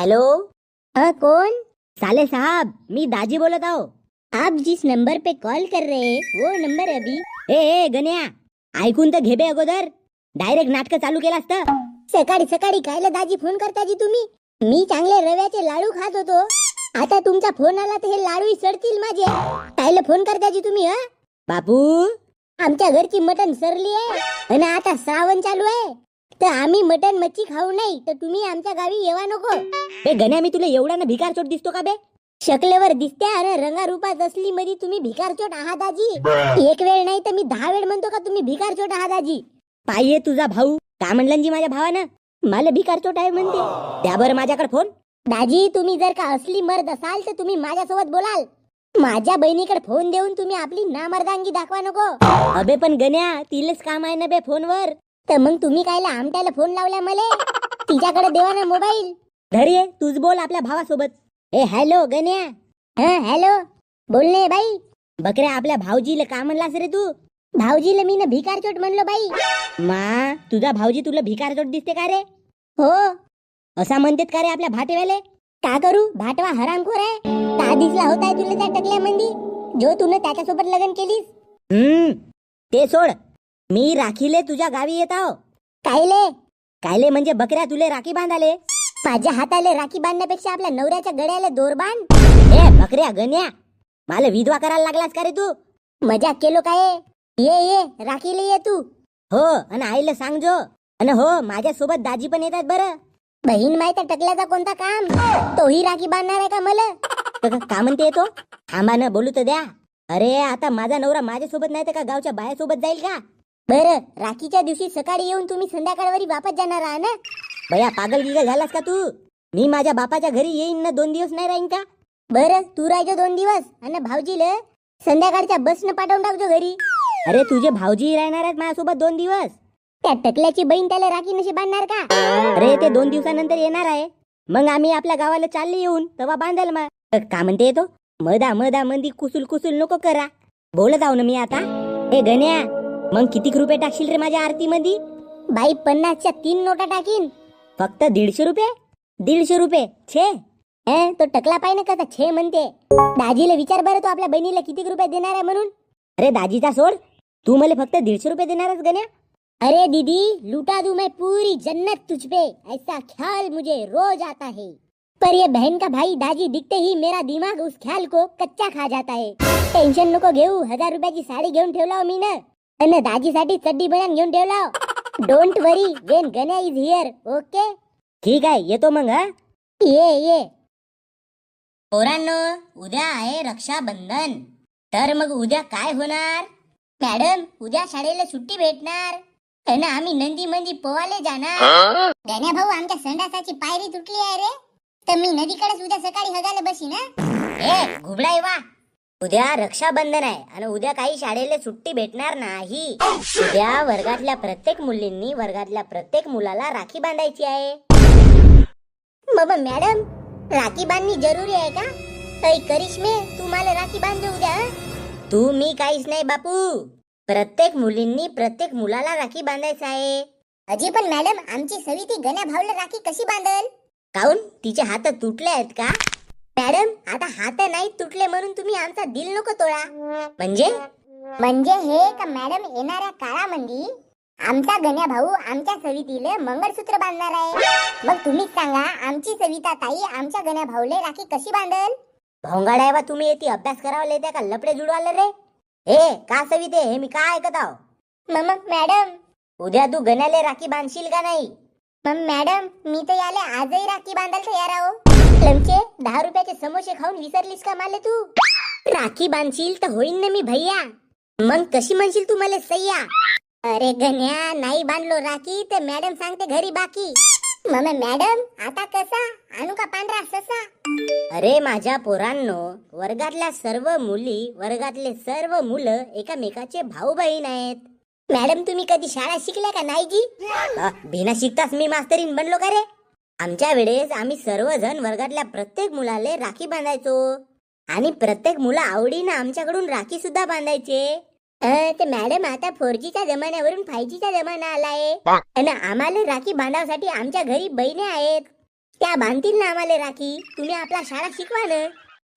Hello? हाँ कौन साले साहब मी दाजी बोलत आहो. आप जिस नंबर पे कॉल कर रहे हैं वो नंबर अभी. ए ए गण्या ऐकून तर घे बे अगोदर. डायरेक्ट नाटक चालू केलास तर. सकाळी सकाळी कायला दाजी फोन करता जी तुम्ही? मी चांगले रव्याचे लाडू खात होतो. आता तुमचा फोन आला तर हे लाडू सडतील माझे. कायला फोन करता जी तुम्ही हा? बापू? आमच्या घरची मटण सरली आहे. आणि आता श्रावण चालू आहे. तर आम्ही मटण मच्छी खाऊ नाही तर तुम्ही आमच्या गावी येवा नको. बे गण्या मी तुला एवढा ना भिकार चोट दिसतो का बे? शकलेवर दिसते आणि रंगारूपात असली मध्ये तुम्ही भिकारचोट आहात आजी. एक वेळ नाही तर मी दहा वेळ म्हणतो का तुम्ही भिकारचोट आहात आजी? पाहिये तुझा भाऊ का म्हणलं जी माझ्या भावानं? मला भिकार चोट आहे म्हणते. त्या बरं माझ्याकडे फोन. दाजी तुम्ही जर का असली मर्द असाल तर तुम्ही माझ्यासोबत बोलाल. माझ्या बहिणीकडे फोन देऊन तुम्ही आपली नामर्दांगी दाखवा नको. अबे पण गण्या तिलेच काम आहे ना बे फोनवर. तर मग तुम्ही कायला आमट्याला फोन लावला मले? तिच्याकडे देवा ना मोबाईल धैर्य तूच बोल आपल्या भावासोबत. ए हॅलो गण्या. हा हॅलो बोलणे बाई. बकऱ्या आपल्या भाऊजीला का म्हणलास रे तू. भाऊजीला मी ना भिकारचोट म्हणलो बाई. मा तुझा भाऊजी तुला भिकारचोट दिसते का रे? हो. असा म्हणतेत का रे आपल्या भाटेवाले? का करू? भाटवा हरामखोर आहे. का दिसला होताय तुला त्या टकल्या मंदी. जो तुला त्याच्यासोबत लग्न केलीस. हम्म. ते सोड. मी राखीले तुझ्या गावी येत आहो. कायले? कायले म्हणजे बकऱ्या तुले राखी बांधाले. माझ्या हाताले राखी बांधण्यापेक्षा आपल्या नवऱ्याच्या गड्याला दोर बांध. ए बकऱ्या गण्या. मला विधवा करायला लागलास का रे तू? मजाक केलो काय ये ये राखीले ये तू. हो आणि आईला सांगजो. आणि हो माझ्या सोबत दाजी पण येतात बरं. बहीण माहीत आहे टकल्याचा कोणता काम? तोही राखी बांधणार आहे का मला? क- म्हणते तो? थांबा ना बोलू तर द्या. अरे आता माझा नवरा माझ्यासोबत नाही तर का गावच्या बायासोबत जाईल का? बरं राखीच्या दिवशी सकाळी येऊन तुम्ही संध्याकाळवरी वापस जाणार आहात ना? भया पागल गिगल झालास का तू? मी माझ्या बापाच्या घरी येईन ना दोन दिवस नाही राहीन का? बरं तू राहायचो दोन दिवस. आणि भाऊजीले संध्याकाळच्या बसनं पाठवून टाकतो घरी. अरे तुझे भाऊजी राहणार आहेत माझ्यासोबत दोन दिवस. त्या टकल्याची बहीण त्याला राखी नशी बांधणार का? अरे ते दोन दिवसानंतर येणार आहे. मग आम्ही आपल्या गावाला चालले येऊन तेव्हा बांधल मग. का म्हणते येतो मधा मधा मंदी कुसूल कुसूल नको करा. बोलत आहो ना मी आता. हे गण्या. मग किती रुपये टाकशील रे माझ्या आरती मध्ये बाई पन्नासच्या तीन नोटा टाकीन. फक्त दीडशे रुपये? दीडशे रुपये? छे? हे तो टकला पाय ना कसा? छे म्हणते. दाजीला विचार बरं तो आपल्या बहिणीला किती रुपये देणार आहे म्हणून? अरे दाजीचा सोड तू मला फक्त दीडशे रुपये देणारच गण्या. अरे दीदी लुटा दूं मैं पूरी जन्नत तुझ पे. ऐसा ख्याल मुझे रोज आता है. पर ये बहन का भाई दाजी दिखते ही मेरा दिमाग उस ख्याल को कच्चा खा जाता है. टेन्शन नको घेऊ हजार रुपयाची साडी घेऊन ठेवला मी ना आणि दाजीसाठी चड्डी बनवून घेऊन ठेवला don't worry when Ganya is here okay ठीक आहे येतो मग हा ये ये पोरांनो उद्या आहे रक्षाबंधन तर मग उद्या काय होणार मॅडम उद्या शाळेला सुट्टी भेटणार आणि आम्ही नंदी मंदी पोवाले जाणार गण्या भाऊ आमच्या संडासाची पायरी तुटली आहे रे तर मी नदीकडेच उद्या सकाळी हगायला बसी ना ए घुबडाई वा उद्या रक्षाबंधन आहे आणि उद्या काही शाळेला सुट्टी भेटणार नाही. उद्या वर्गातल्या प्रत्येक मुलींनी वर्गातल्या प्रत्येक मुलाला राखी बांधायची आहे. बाबा मॅडम राखी बांधणी जरुरी आहे का? ऐ करिश्मे तू मला राखी बांध उद्या तू मी काहीच नाही बापू. प्रत्येक मुलींनी प्रत्येक मुलाला राखी बांधायचं आहे. अजी पण मॅडम आमची सविती गण्या भाऊला राखी कशी बांधल? काऊन? तिचे हात तुटले आहेत का? मॅडम आता हात नाही तुटले म्हणून तुम्ही आमचा दिल नको तोडा. म्हणजे? म्हणजे हे का मॅडम येणाऱ्या काळामध्ये आमचा गण्या भाऊ आमच्या सवितीला मंगळसूत्र बांधणार आहे. मग तुम्हीच सांगा आमची सविता ताई आमच्या गण्या भाऊले राखी कशी बांधल? भोंगाड्या वा तुम्ही येते अभ्यास करावा लेत्या का लपडे जुडवाले रे? ए का सविते हे मी काय ऐकत आहो? मग मॅडम. उद्या तू गण्याले राखी बांधशील का नाही? पण मॅडम मी तर याले आजही राखी बांधायला तयार आहो लमचे दहा रुपयाचे समोसे खाऊन विसरलीस का माले तू? राखी बांधशील तर होईन ना मी भैया. मग कशी म्हणशील तू मला सय्या अरे गण्या नाही बांधलो राखी तर मॅडम सांगते घरी बाकी. मग मॅडम आता कसा? आणू का पांढरा ससा? अरे माझ्या पोरांनो वर्गातल्या सर्व मुली वर्गातले सर्व मुलं एकामेकाचे भाऊ बहीण आहेत. मॅडम तुम्ही कधी शाळा शिकल्या का नाही जी अ, बिना शिकताच मी मास्तरीन बनलो का रे? आमच्या वेळेस आम्ही सर्वजण वर्गातल्या प्रत्येक मुलाले राखी बांधायचो. आणि प्रत्येक मुलं आवडीनं आमच्याकडून राखी सुद्धा बांधायचे. ते मॅडम आता फोर जीच्या जमान्यावरून फाय चा जमाना आलाय. आणि आम्हाला राखी बांधावसाठी आमच्या घरी बहिणी आहेत. त्या बांधतील ना आम्हाला राखी. तुम्ही आपला शाळा शिकवा ना.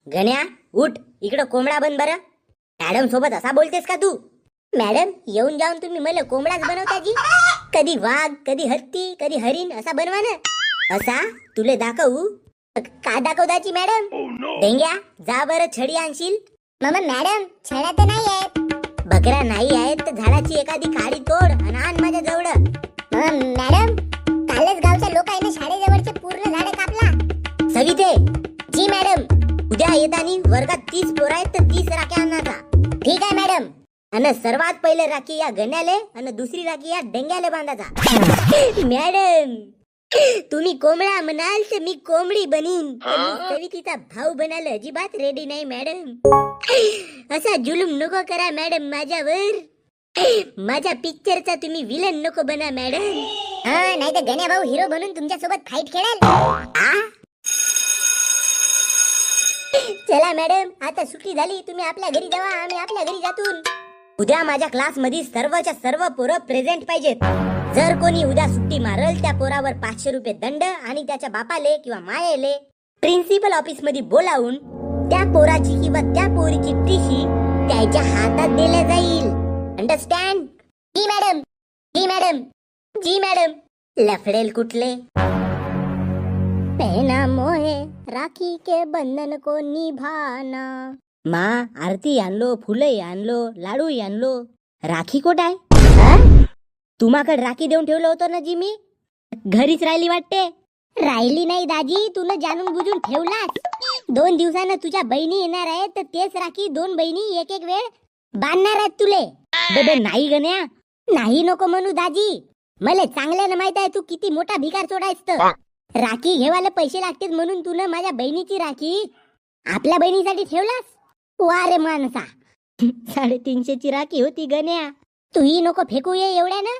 गण्या उठ. इकडं कोंबडा बन बरं. मॅडम सोबत असा बोलतेस का तू? मॅडम येऊन जाऊन तुम्ही मला कोंबडाच बनवता जी? कधी वाघ कधी हत्ती कधी हरिण असा बनवा ना. असा? तुले दाखवू? का दाखवताची मॅडम? डेंग्या जा बरं छडी आणशील. मामा मॅडम छड्या तर नाही आहेत. बकऱ्या नाही आहेत तर झाडाची एखादी काडी तोड आणि आण माझ्या जवळ. मॅडम आणि सर्वात पहिले राखी या गण्याले आणि दुसरी राखी या डेंग्याले बांधायचा मॅडम तुम्ही कोंबडा म्हणाल तर मी कोंबडी बनीन सवितीचा भाऊ बनायला अजिबात रेडी नाही मॅडम असा जुलूम नको करा मॅडम माझ्यावर माझ्या पिक्चरचा तुम्ही विलन नको बना मॅडम हा नाही तर गण्या भाऊ हिरो बनून तुमच्यासोबत फाईट खेळेल चला मॅडम आता सुट्टी झाली तुम्ही आपल्या घरी जावा आम्ही आपल्या घरी जातून उद्या माझ्या क्लासमध्ये सर्वच्या सर्व पोरं प्रेझेंट पाहिजेत. जर कोणी उद्या सुट्टी मारल त्या पोरावर पाचशे रुपये दंड आणि त्याच्या बापाले किंवा मायेले प्रिन्सिपल ऑफिसमध्ये बोलावून त्या पोराची किंवा त्या पोरीची टीशी त्याच्या हातात दिल्या जाईल. अंडरस्टँड जी मॅडम जी मॅडम जी मॅडम. लफडेल कुठले? पहना मोहे राखी के बंधन को निभाना. मा आरती आणलो फुलंही आणलो लाडूही आणलो राखी कोट आहे तुम्हाकडे राखी देऊन ठेवलं होतं ना जी मी घरीच राहिली वाटते राहिली नाही दाजी तुला जाणून बुजून ठेवलास दोन दिवसानं तुझ्या बहिणी येणार आहेत तर तेच राखी दोन बहिणी एक एक वेळ बांधणार आहेत तुले नाही गण्या नाही नको म्हणू दाजी मला चांगल्यानं माहीत आहे तू किती मोठा भिकार सोडायस तर राखी घेवायला पैसे लागतील म्हणून तुला माझ्या बहिणीची राखी आपल्या बहिणीसाठी ठेवलास वा रे माणसा. साडेतीनशेची राखी होती गण्या. तूही नको फेकू ये एवढ्या ना.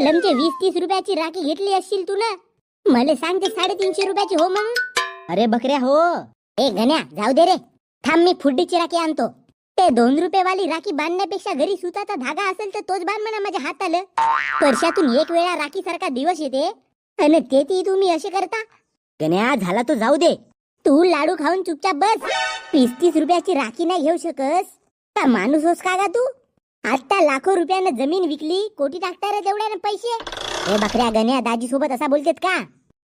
लमचे वीस तीस रुपयाची राखी घेतली असशील तू ना. मला सांगते साडेतीनशे रुपयाची हो मग. अरे बकऱ्या हो. ए गण्या जाऊ दे रे. थांब मी फुड्डीची राखी आणतो. ते दोन रुपये वाली राखी बांधण्यापेक्षा घरी सुताचा धागा असेल तर तोच बांध म्हणा माझ्या हाताला. वर्षातून एक वेळा राखी सारखा दिवस येते. आणि ते ती तुम्ही असे करता. गण्या झाला तो जाऊ दे. तू लाडू खाऊन चुपचाप बस. तीस तीस रुपयाची राखी नाही घेऊ शकस. का माणूस होस का गा तू? आता लाखो रुपयानं जमीन विकली कोटी टाकता रे तेवढ्यानं पैसे. हे बकऱ्या गण्या दाजी सोबत असा बोलतेत का?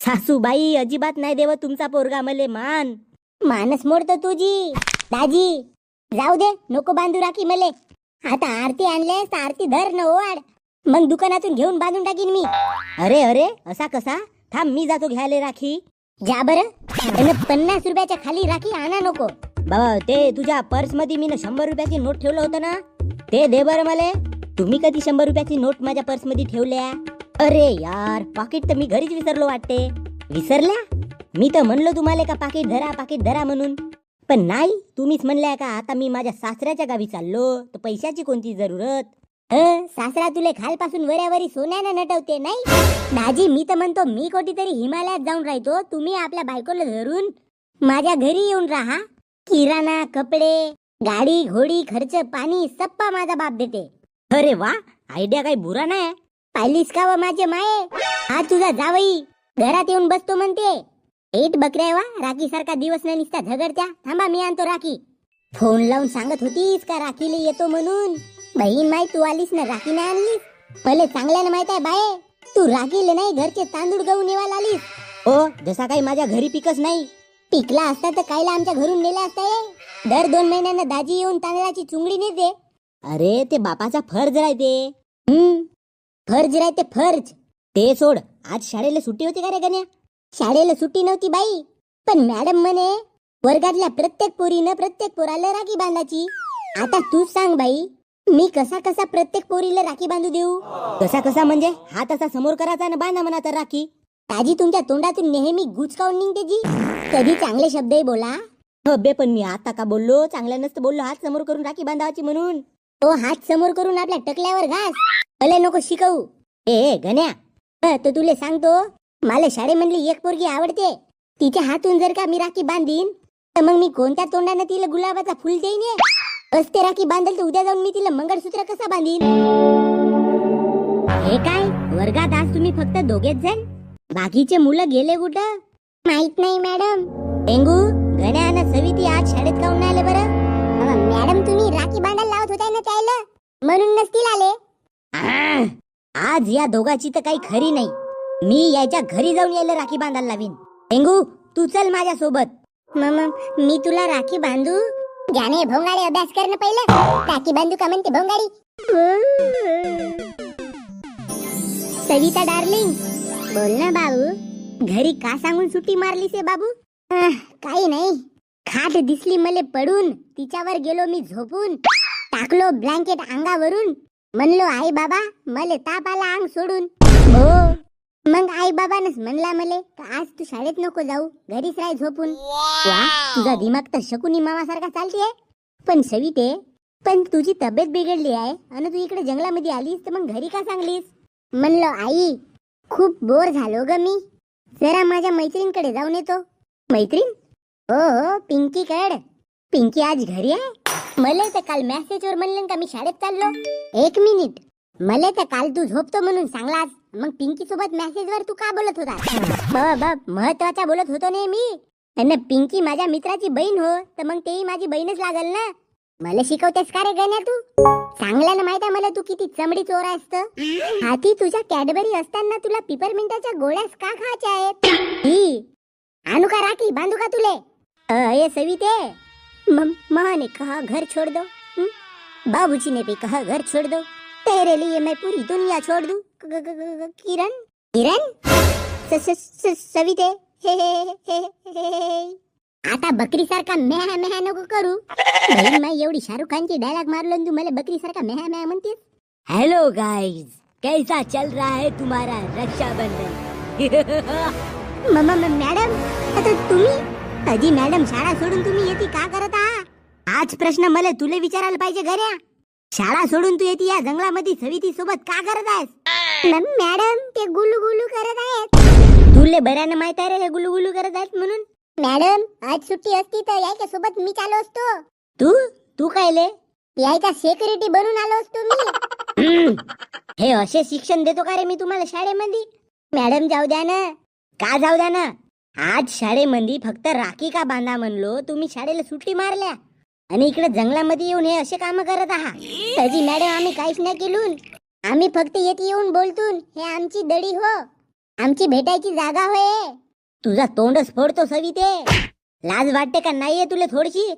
सासूबाई अजिबात नाही देव तुमचा पोरगा मले मान. मानस मोडतो तुझी. दाजी जाऊ दे नको बांधू राखी मले. आता आरती आणलेस तर आरती धर न ओवाड. मग दुकानातून घेऊन बांधून टाकीन मी. अरे अरे असा कसा? थांब मी जातो घ्यायला राखी. जा बर. पन्नास रुपयाच्या खाली राखी आणा नको. बाबा ते तुझ्या पर्समध्ये मी शंभर रुपयाची नोट ठेवलं होतं ना? ते दे बरं मले. तुम्ही कधी शंभर रुपयाची नोट माझ्या पर्समध्ये ठेवल्या? अरे यार पाकिट तर मी घरीच विसरलो वाटते. विसरल्या? मी तर म्हणलो तुम्हाला का पाकिट धरा पाकिट धरा म्हणून. पण नाही तुम्हीच म्हणल्या का आता मी माझ्या सासऱ्याच्या गावी चाललो तर पैशाची कोणती जरूरत? सासरा तुले खालपासून वऱ्यावरी सोन्यानं नटवते नाही? दाजी मी तर म्हणतो मी कोठीतरी हिमालयात जाऊन राहतो. तुम्ही आपल्या बायकोला धरून माझ्या घरी येऊन राहा. किराणा कपडे गाडी घोडी खर्च पाणी सप्पा माझा बाप देते. अरे वा आयडिया काही बुरा नाही पाहिलीस का व माझे माये? हा तुझा जावई घरात येऊन बसतो म्हणते. एट बकऱ्या वा राखी सारखा दिवस नाही निसता झगडत्या. थांबा मी आणतो राखी. फोन लावून सांगत होतीस का राखीला येतो म्हणून? बहीण माई तू आलीस ना राखी नाही आणलीस. भले चांगल्यानं माहीत आहे बाये. तू राखीले नाही घरचे तांदूळ गहू नेवायला आलीस. हो जसा काही माझ्या घरी पिकच नाही. पिकला असता तर कायला आमच्या घरून नेला असता हे? दर दोन महिन्यानं दाजी येऊन तांदळाची चुंगडी नेते अरे ते बापाचा फर्ज राहते हम्म. फर्ज राहते फर्ज. ते सोड आज शाळेला सुट्टी होती का रे गण्या? शाळेला सुट्टी नव्हती बाई. पण मॅडम म्हणे वर्गातल्या प्रत्येक पोरीनं प्रत्येक पोराला राखी बांधायची. आता तूच सांग बाई. मी कसा कसा प्रत्येक पोरीला राखी बांधू देऊ? कसा कसा म्हणजे? हात असा समोर करायचा ना बांधा म्हणा तर राखी. ताजी तुमच्या तोंडातून नेहमी गुचकावून निघते जी? कधी चांगले शब्दही बोला. हो पण मी आता का बोललो? चांगला नसतं बोललो हात समोर करून राखी बांधावाची म्हणून. तो हात समोर करून आपल्या टकल्यावर घास. भले नको शिकवू. ए गण्या. तो तुले सांगतो मला शाळेमधली एक पोरगी आवडते. तिच्या हातून जर का मी राखी बांधीन तर मग मी कोणत्या तोंडानं तिला गुलाबाचा फुल देईन असते राखी बांधल तर उद्या जाऊन मी तिला मंगळसूत्र कसा बांधीन? हे काय? वर्गात आज तुम्ही फक्त दोघेच जण? बाकीचे मुलं गेले कुठं? माहीत नाही मॅडम. टेंगू गण्या आणि सविती आज शाळेत काऊन नाही आले बरं? मॅडम तुम्ही राखी बांधायला लावत होत्या ना त्याला? म्हणून नसतील आले? आह, आज या दोघाची तर काही खरी नाही. मी याच्या घरी जाऊन यायला राखी बांधायला लावीन. डेंगू तू चल माझ्या सोबत मम मी तुला राखी बांधू? ज्याने भोंगाडे अभ्यास करणं पहिलं काकी बांधू का म्हणते भोंगाडी. सविता डार्लिंग बोल ना बाबू घरी का सांगून सुट्टी मारलीस से बाबू? काही नाही. खाट दिसली मले पडून तिच्यावर गेलो मी झोपून. टाकलो ब्लँकेट अंगावरून. म्हणलो आई बाबा मले ताप आला अंग सोडून. हो. मग आई बाबानच म्हणला मले का आज तू शाळेत नको जाऊ घरीच राह झोपून. वा तुझा दिमाग तर शकुनी मामासारखा चालतीये. पण सविते पण तुझी तब्येत बिघडली आहे आणि तू इकडे जंगलामध्ये आलीस तर मग घरी का सांगलीस? म्हणलं आई खूप बोर झालो ग मी. जरा माझ्या मैत्रीणकडे जाऊन येतो. मैत्रीण? हो हो पिंकी कड पिंकी आज घरी आहे. मला तर काल मेसेजवर म्हणलं का मी शाळेत चाललो. एक मिनिट. मला तर काल तू झोपतो म्हणून सांगलास. मग पिंकी सोबत मेसेजवर तू का बोलत होता महत्त्वाचा बोलत होतो नाही मी आणि पिंकी माझ्या मित्राची बहीण हो तर मग तेही माझी बहीणच लागल ना? मला शिकवतेस का रे गण्या तू? चांगला ना माहिती आहे मला तू किती चमडी चोर असत हाती तुझ्या कॅडबरी असताना तुला पिपरमिंटाच्या गोळ्यास का खायच्या आहेत? ही आणू का राखी बांधू का तुले? अये सविते. म- कहा घर छोड़ दो. हम्म? बाबूजी ने भी कहा घर छोड़ दो. तेरे लिए मैं पूरी दुनिया छोड़ दूं किरण किरण सविते हे हे हे हे. आता बकरी सारखा मेहा मेहा नको करू माई एवढी शाहरुख खानची डायलॉग मारलो तू मला बकरी सारखा मेहा मेहा म्हणतेस हेलो गाइस कैसा चल रहा है तुम्हारा रक्षाबंधन म- म- म- मॅडम आता तुम्ही कधी मॅडम शाळा सोडून तुम्ही येते का करत आहात आज प्रश्न मला तुले विचारायला पाहिजे घऱ्या शाळा सोडून तू येते या जंगलामध्ये सविती सोबत का करत आहेस? मॅडम ते गुलू गुलू करत आहेत. तुले बऱ्यानं माहीत आहे रे हे गुलू गुलू करत आहेत म्हणून? मॅडम आज सुट्टी असती तर यायच्या सोबत मी चालू असतो. तू? तू कायले? यायचा सेक्युरिटी बनून आलो असतो मी. हे असे शिक्षण देतो का रे मी तुम्हाला शाळेमध्ये? मॅडम जाऊ द्या ना. का जाऊ द्या ना? आज शाळेमध्ये फक्त राखी का बांधा म्हणलो तुम्ही शाळेला सुट्टी मारल्या. आणि इकडे जंगलामध्ये येऊन हे असे काम करत आहात तजी मॅडम आम्ही काहीच नाही केलून. आम्ही फक्त येत येऊन बोलतून हे आमची दडी हो. आमची भेटायची जागा होय तुझा तोंडच फोडतो सविते लाज वाटते का नाहीये तुले थोडीशी?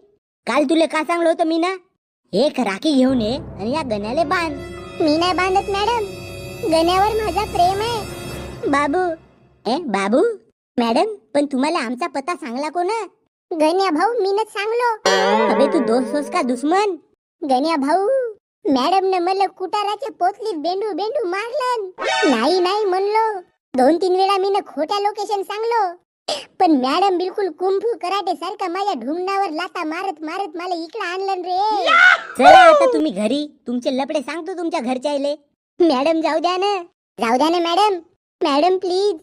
काल तुले का सांगलो होतं मी ना एक राखी घेऊन ये आणि या गण्याले बांध. मी नाही बांधत मॅडम. गण्यावर माझा प्रेम आहे. बाबू ए बाबू? मॅडम पण तुम्हाला आमचा पत्ता सांगला कोण? गण्या भाऊ मीनच सांगलो. अबे तू दोस्त का दुश्मन? गण्या भाऊ मॅडम ने मला कुटाराच्या पोतलीत बेंडू बेंडू मारलं. नाही नाही म्हणलो. दोन तीन वेळा मी खोट्या लोकेशन सांगलो. पण मॅडम बिलकुल कुंफू कराटे सारखं माझ्या ढुंगणावर लाता मारत मारत मला इकडे आणलं रे. चला आता तुम्ही घरी. तुमचे लपडे सांगतो तुमच्या घरच्याले मॅडम जाऊ द्या ना. जाऊ द्या ना मॅडम. Madam please.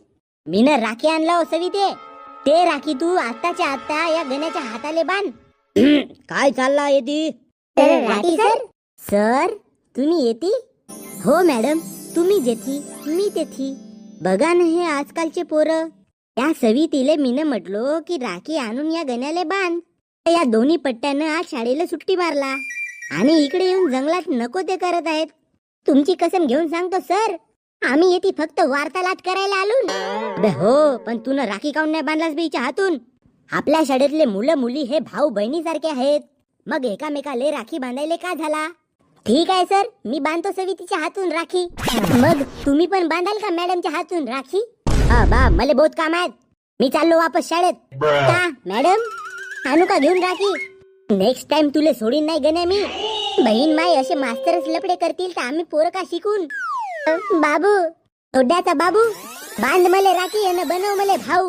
मी ना राखी आणला हो सविते. ते राखी तू आत्ताच्या आत्ता या गण्याच्या हाताले बांध. काय चालला येती तर राठी सर. सर तुम्ही येती? हो मॅडम तुम्ही जेथी मी तेथी. बघा ना हे आजकालचे पोरं. या सवितीले मीनं म्हटलो की राखी आणून या गण्याले बांध. तर या दोन्ही पट्ट्यानं आज शाळेला सुट्टी मारला. आणि इकडे येऊन जंगलात नको ते करत आहेत. तुमची कसम घेऊन सांगतो सर. आम्ही येते फक्त वार्तालाप करायला आलो हो पण तू ना राखी काऊन नाही बांधलास बीच्या हातून? आपल्या शाळेतले मुलं मुली हे भाऊ बहिणीसारखे आहेत. मग एकामेकाले राखी बांधायले का झाला? ठीक आहे सर. मी बांधतो सवितीच्या हातून राखी. मग तुम्ही पण बांधाल का मॅडमच्या हातून राखी? बा मला बहुत काम आहेत. मी चाललो वापस शाळेत. का मॅडम? आणू का घेऊन राखी? नेक्स्ट टाइम तुले सोडीन नाही गण्या मी. बहीण माई असे मास्तरच लपडे करतील तर आम्ही पोरं का शिकून? बाबू थोड्याचा बाबू बांध मले राखी आणि बनव मले भाऊ.